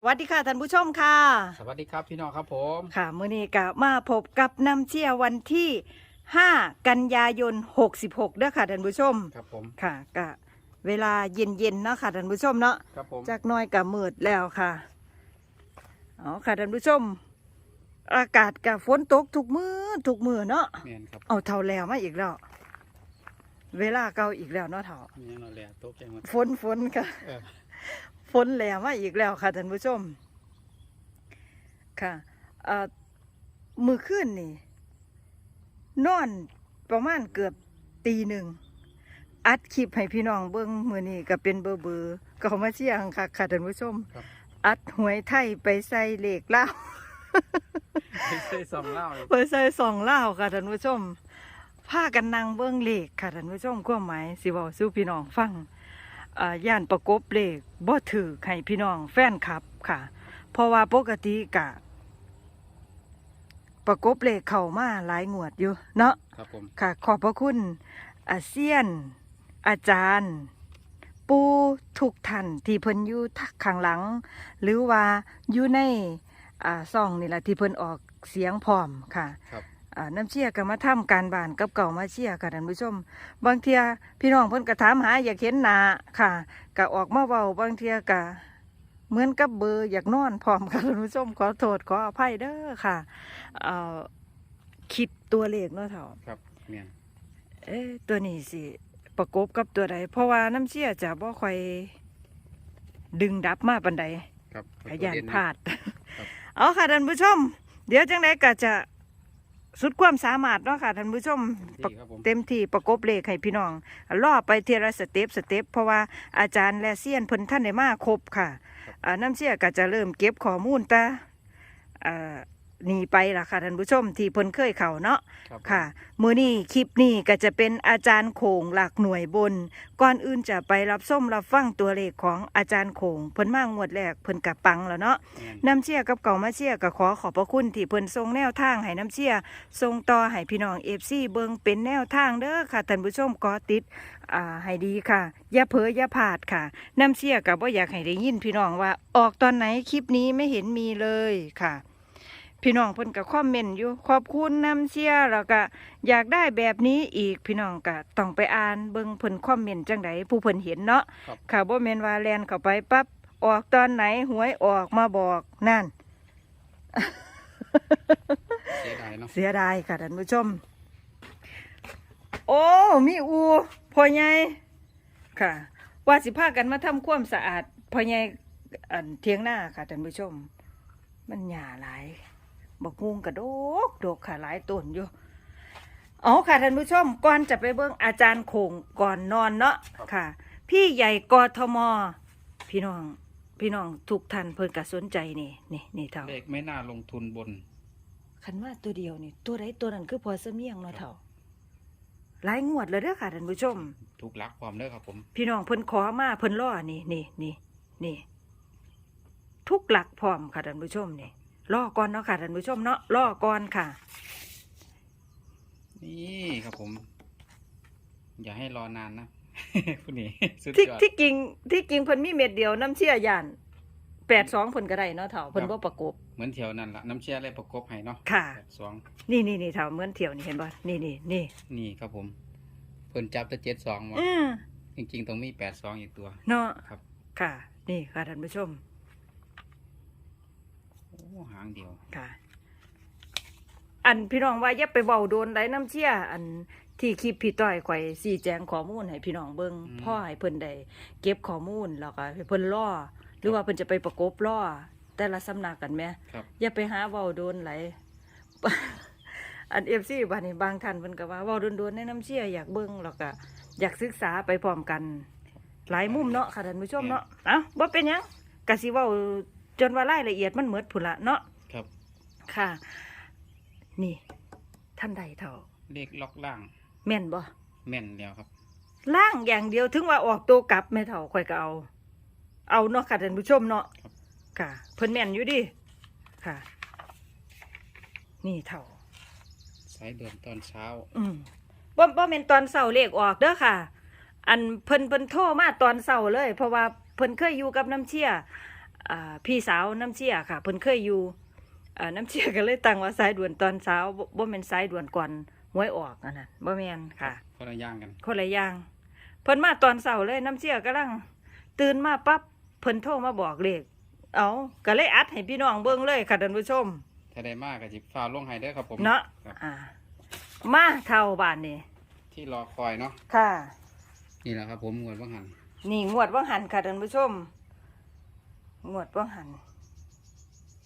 สวัสดีค่ะท่านผู้ชมค่ะ สวัสดีครับพี่น้องครับผมค่ะมื้อนี้ก็มาพบกับน้ำเชี่ยวันที่ 5 กันยายน 66เด้อค่ะท่านผู้ชมครับผมค่ะก็เวลาเย็นๆเนาะค่ะท่านผู้ชมเนาะครับผมจากหน้อยก็มืดแล้วค่ะเอาค่ะท่านผู้ชม อากาศกับฝนตกทุกมือทุกมือเนาะแมนครับเอาเท่าแล้วมาอีกแล้วเวลาเก่าอีกแล้วเนาะเท่ามีอย่างเราแหละโต๊ะแกงมันฝนฝนค่ะเออ ฝนแหลมมาอีกแล้วค่ะท่านผู้ชม ค่ะเอ่อมือขึ้นนี่ นอนประมาณเกือบตีหนึ่ง อัดคลิปให้พี่น้องเบิ้งมือนี่ก็เป็นเบอร์เบอร์ก็เขามาเชียงค่ะค่ะท่านผู้ชมครับอัดหวยไทยไปใส่เหล็กเล่าวไม่ใช่สองเหล่าเลยไปใส่สองเล่าวค่ะท่านผู้ชมพากันนั่งเบิ้งเหล็กค่ะท่านผู้ชมความหมายสิเว้าสู้พี่น้องฟังอ่า ย่านประกบเลขบ่ถือให้พี่น้องแฟนคลับค่ะ เพราะว่าปกติกะ ประกบเลขเข้ามาหลายงวดอยู่ เนาะครับผมค่ะ ขอบพระคุณอาเซียน อาจารย์ ปูทุกท่านที่เพิ่นอยู่ทักข้างหลัง หรือว่าอยู่ในอ่าซ่องนี่แหละที่เพิ่นออกเสียงพร้อมค่ะ ครับอ่า น้ำเชี่ยก็มาทำการบ้านกับเก่ามาเชี่ยค่ะท่านผู้ชม บางเทียพี่น้องเพิ่นก็ถามหาอยากเห็นหน้าค่ะก็ออกมาเว้าบางเทียก็เหมือนกับเบอร์อยากนอนพร้อมค่ะท่านผู้ชมขอโทษขออภัยเด้อค่ะเอ่อคิดตัวเลขเนาะเถ่าครับแมนเอ๊ะตัวนี้สิประกบกับตัวใด เพราะว่าน้ำเชี่ยจะบ่ค่อยดึงดับมาปันใดครับขยันตัวเด่พลาดครับเอาค่ะท่านผู้ชม เดี๋ยวจังไดก็จะ สุดความสามารถเนาะค่ะท่านผู้ชมดีครับผม เต็มที่ประกบเลขให้พี่น้องล่อไปเทียละสเต็ปสเต็ปเพราะว่าอาจารย์และเซียนเพิ่นท่านได้มาครบค่ะอ่าน้ำเชี่ยก็จะเริ่มเก็บข้อมูลแตาอ่า นี่ไปล่ะค่ะท่านผู้ชมที่เพิ่นเคยเข้าเนาะครับผมค่ะ มือนี้คลิปนี้ก็จะเป็นอาจารย์โขงหลักหน่วยบน ก่อนอื่นจะไปรับส้มรับฟังตัวเลขของอาจารย์โขงเพิ่นมางวดแรกเพิ่นกะปังแล้วเนาะ แม่น น้ำเชี่ยกับเก่ามาเชี่ยก็ขอขอบพระคุณที่เพิ่นทรงแนวทางให้น้ำเชี่ยทรงต่อให้พี่น้องเอฟซีเบิงเป็นแนวทางเด้อค่ะท่านผู้ชมก็ติดอ่าให้ดีค่ะ อย่าเผลออย่าพลาดค่ะ น้ำเชี่ยกับว่าอยากให้ได้ยินพี่น้องว่า ออกตอนไหนคลิปนี้ไม่เห็นมีเลยค่ะ พี่น้องเพิ่นก็คอมเมนต์อยู่ ขอบคุณน้ำเชี่ยแล้วก็อยากได้แบบนี้อีกพี่น้องก็ต้องไปอ่านเบิ่งเพิ่นคอมเมนต์จังไดผู้เพิ่นเห็นเนาะครับ ค่ะบ่แม่นว่าแลนเข้าไปปั๊บออกตอนไหนหวยออกมาบอกนั่น เสียดายเนาะเสียดายค่ะท่านผู้ชม โอ้ มีอูพ่อใหญ่ค่ะ ว่าสิพากันมาทำความสะอาดพ่อใหญ่อันเทียงหน้าค่ะท่านผู้ชม มันหยาหลาย บักงูกระโดกโดกค่ะหลายต้นอยู่เอาค่ะท่านผู้ชมก่อนจะไปเบิ่งอาจารย์โขงก่อนนอนเนาะค่ะ พี่ใหญ่กทมพี่น้อง พี่น้องทุกท่านเพิ่นก็สนใจนี่นี่นี่เท่าเลขไม่น่าลงทุนบนคันว่าตัวเดียวนี่ ตัวใดตัวนั้นคือพอเสมียงเนาะเท่าหลายงวดเลยเด้อค่ะท่านผู้ชม ถูกลักความเด้อครับผม พี่น้องเพิ่นขอมาเพิ่นล่อนี่นี่นี่นี่ทุกหลักพร้อมค่ะท่านผู้ชมนี่ ล่อก่อนเนาะค่ะท่านผู้ชมเนาะล่อก่อนค่ะ นี่ครับผม อย่าให้รอนานนะ คุณนี่สุดที่ยอดที่จริงที่จริงเพิ่นมีเม็ดเดียวน้ำเชี่ยยานแปดสองเพิ่นก็ได้เนาะเท่าเพิ่นครับบ่ประกบ เหมือนเที่ยวนั่นละน้ำเชียร์เลยประกบให้เนาะค่ะ แปดสองนี่นี่นี่เท่าเหมือนเที่ยวนี่เห็นบ่นี่นี่นี่นี่ครับผมเพิ่นจับแต่เจ็ดสองวะอือจริงๆต้องมีแปดสองอีกตัว เนาะครับ ค่ะ นี่ค่ะท่านผู้ชมโอ้ หางเดียว ค่ะ อันพี่น้องว่าอย่าไปเบาโดนไรน้ำเชี่ยอันที่คลิปพี่ต้อยข่อยสีแจงข้อมูลให้พี่น้องเบิ่งอืม พ่อให้เพิ่นได้เก็บข้อมูลแล้วก็ให้เพิ่นล่อ หรือว่าเพิ่นจะไปประกบล่อ แต่ละสำนักกันแหม ครับ อย่าไปหาเว้าโดนไหลอัน FC บัดนี้บางท่านเพิ่นก็ว่าเว้าโดนๆในน้ำเชี่ยอยากเบิ่งแล้วก็อยากศึกษาไปพร้อมกัน หลายมุมเนาะค่ะท่านผู้ชมเนาะเอ้าบ่เป็นหยังก็สิเว้า จนว่ารายละเอียดมันหมดพุ่นละเนาะครับ ค่ะ นี่ ท่านใดเท่า เลขล็อกล่าง แม่นบ่แม่นแล้วครับ ล่างอย่างเดียวถึงว่าออกตัวกลับแม่เท่าข่อยก็เอา เอาเนาะค่ะท่านผู้ชมเนาะครับ ค่ะ เพิ่นแม่นอยู่ดิค่ะ นี่เท่า สายเดือนตอนเช้า อืมบ่บ่แม่นตอนเช้าเลขออกเด้อค่ะ อันเพิ่นเพิ่นโทรมาตอนเช้าเลย เพราะว่าเพิ่นเคยอยู่กับน้ำเชี่ยอ่า พี่สาวน้ำเชี่ยค่ะเพิ่นเคยอยู่อ่าน้ำเชี่ยก็เลยตั้งว่าสายด่วนตอนเช้าบ่บ่แม่นสายด่วนก่อนหวยออกอันนั้นบ่แม่นค่ะคนละอย่างกันคนละอย่างเพิ่นมาตอนเช้าเลยน้ำเชี่ยกำลังตื่นมาปั๊บเพิ่นโทรมาบอกเลขเอาก็เลยอัดให้พี่น้องเบิ่งเลยค่ะท่านผู้ชมถ้าได้มากกับจิฟ้าวลงไฮเดอร์ครับผมเนาะครับอ่ามาเท่าบ้านนี่ที่รอคอยเนาะค่ะ นี่แหละครับผมงวดว่างหัน นี่งวดว่างหันค่ะท่านผู้ชม งวดว่างหัน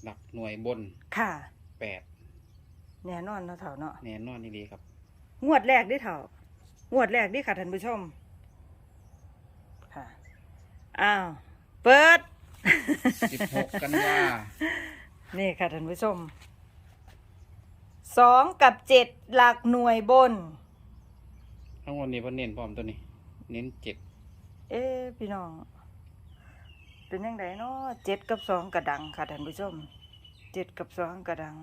หลักหน่วยบนค่ะ แปดแน่นอนเนาะเท่าเนาะแน่นอนนี่ดีครับ งวดแรกดิเท่างวดแรกดิค่ะท่านผู้ชม ค่ะ อ้าว เปิด สิบหกกันยานี่ค่ะท่านผู้ชม สองกับเจ็ดหลักหน่วยบน ทั้งหมดนี้เพิ่นเน้นพร้อมตัวนี้ เน้นเจ็ด เอ๊ะพี่น้อง เป็นยังไงเนาะเจ็ดกับสองกระดังค่ะท่านผู้ชมเจ็ดกับสองกระดัง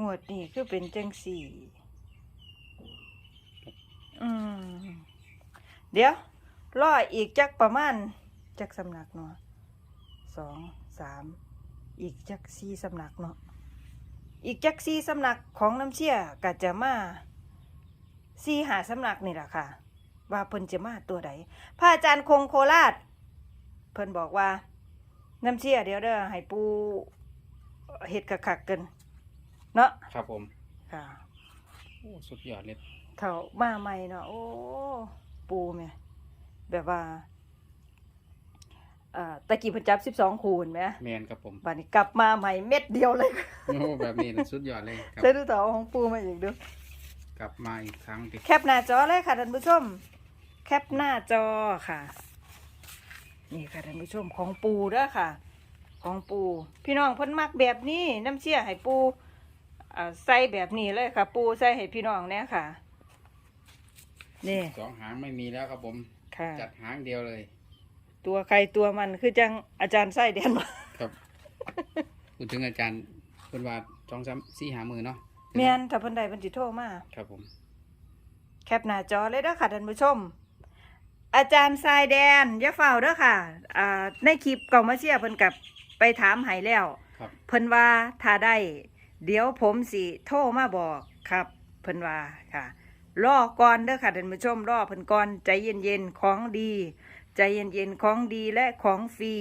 งวดนี้คือเป็นจังสี่อืมเดี๋ยวรออีกจักประมาณจักสำนักเนาะสองสามอีกจักสี่สำนักเนาะอีกจักสี่สำนักของน้ำเชี่ยก็จะมาสี่หาสำนักนี่แหละค่ะ ว่าเพิ่นจะมาตัวใดพระอาจารย์คงโคราช เพิ่นบอกว่าน้ำเชี่ยเดี๋ยวเด้อให้ปูเฮ็ดคักๆกันเนาะครับผมค่ะโอ้สุดยอดเลยเท่ามาใหม่เนาะโอ้ปูแม่แบบว่าอ่าตะกี้เพิ่นจับสิบสองคูณไหมแมนครับผมบัดนี้กลับมาใหม่เม็ดเดียวเลยโอ้แบบนี้นะสุดยอดเลยครับใส่ดูต่อของปูมาอีกดูกลับมาอีกครั้งติแคปหน้าจอเลยค่ะท่านผู้ชม แคปหน้าจอค่ะ นี่ค่ะท่านผู้ชมของปูเด้อค่ะ ของปู พี่น้องเพิ่นมักแบบนี้น้ำเชี่ยให้ปูอ่าใส่แบบนี้เลยค่ะ ปูใส่ให้พี่น้องเนี่ยค่ะ นี่สองหางไม่มีแล้วครับผม ค่ะ จัดหางเดียวเลย ตัวใครตัวมันคือจังอาจารย์ไส้เดียนมา ครับ พูดถึงอาจารย์เพิ่นว่าสองสามสี่หามือเนาะแม่นถ้าเพิ่นใดเพิ่นสิโทรมา ครับผม แคปหน้าจอเลยเด้อค่ะท่านผู้ชม อาจารย์ทรายแดนอย่าเฝ้าเด้อค่ะอ่าในคลิปเก่ามาเชียร์เพิ่นกับไปถามให้แล้วครับ เพิ่นว่าถ้าได้เดี๋ยวผมสิโทรมาบอกครับเพิ่นว่าค่ะรอก่อนเด้อค่ะท่านผู้ชมรอเพิ่นก่อนใจเย็นๆของดี ใจเย็นๆของดีและของฟรี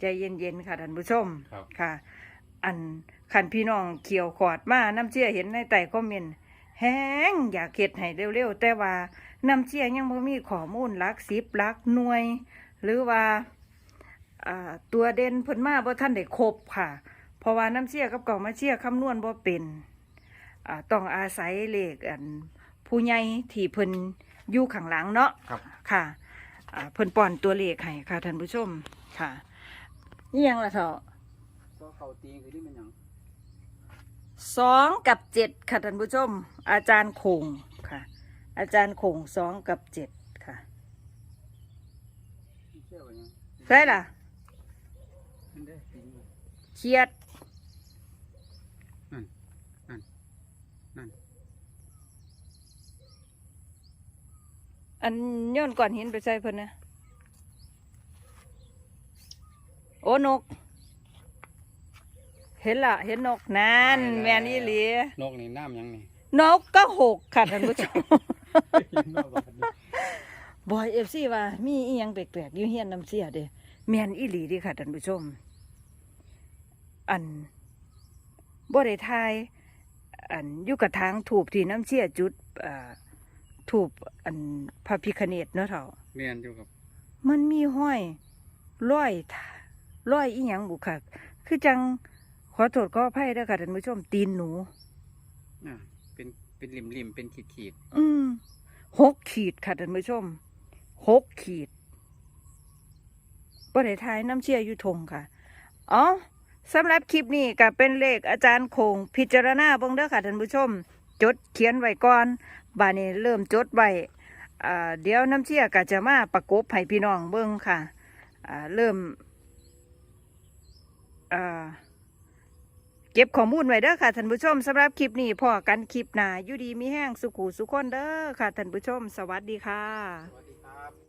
ใจเย็นๆค่ะท่านผู้ชมครับ ค่ะ อันขันพี่น้องเขียวขอดมาน้ำเชี่ยเห็นในใต้คอมเมนต์แห้งอยากเฮ็ดให้เร็วๆแต่ว่า น้ำเชี่ยยังบ่มีข้อมูลหลักสิบหลักหน่วย หรือว่าอ่าตัวเด่นเพิ่นมาบ่ท่านได้ครบค่ะ เพราะว่าน้ำเชี่ยกับเก่ามาเชี่ยคำนวณบ่เป็นอ่าต้องอาศัยเลขอันผู้ใหญ่ที่เพิ่นอยู่ข้างหลังเนาะครับค่ะอ่าเพิ่นป้อนตัวเลขให้ค่ะท่านผู้ชมค่ะนี่ยังล่ะเถาะก็เขาตีคือที่มันยังสองกับเจ็ดค่ะท่านผู้ชม อาจารย์คงค่ะ อาจารย์คงสองกับเจ็ดค่ะเชื่อว่ายังใช่ล่ะมันได้ตีอยู่เครียดนั่นนั่นนั่นอันโย้อนก่อนหินไปใส่เพิ่นนะโอ้นก เห็นละเห็นนกนั่นแมนอีหลีนกนี่น้ำยังนี่นกก็หกค่ะท่านผู้ชมนกแบบนี้บอยเอฟซีว่า มีอีหยังแปลกๆอยู่เฮียนน้ำเสียเด้แม่นอีหลีเดิค่ะท่านผู้ชม อันบ่ได้ทายอันอยู่กับทางถูกที่น้ำเสียจุดอ่าถูกอันพระพิคเนตเนาะเถ่าเมียนอยู่ครับมันมีห้อยร้อยทาร้อยอีหยังบุค่ะคือจังขอโทษขออภัยเด้อค่ะท่านผู้ชมตีนหนู อ่าเป็น เป็นริมริมๆเป็นขีดขีดอืมหกขีดค่ะท่านผู้ชมหกขีดบ่ได้ทยน้ำเชี่ยอยู่ทงค่ะอ๋อสำหรับคลิปนี้ก็เป็นเลขอาจารย์คงพิจารณาเบิ่งเด้อค่ะท่านผู้ชม จดเขียนไว้ก่อนบานี้เริ่มจดไว้เดี๋ยวน้ำเชี่ยก็จะมาประกบให้พี่น้องเบิ่งค่ะเริ่มอ่า เก็บข้อมูลไว้เด้อค่ะท่านผู้ชมสำหรับคลิปนี้พอกันคลิปหนาอยู่ดีมีแห้งสุขูสุขคนเด้อค่ะท่านผู้ชม สวัสดีค่ะ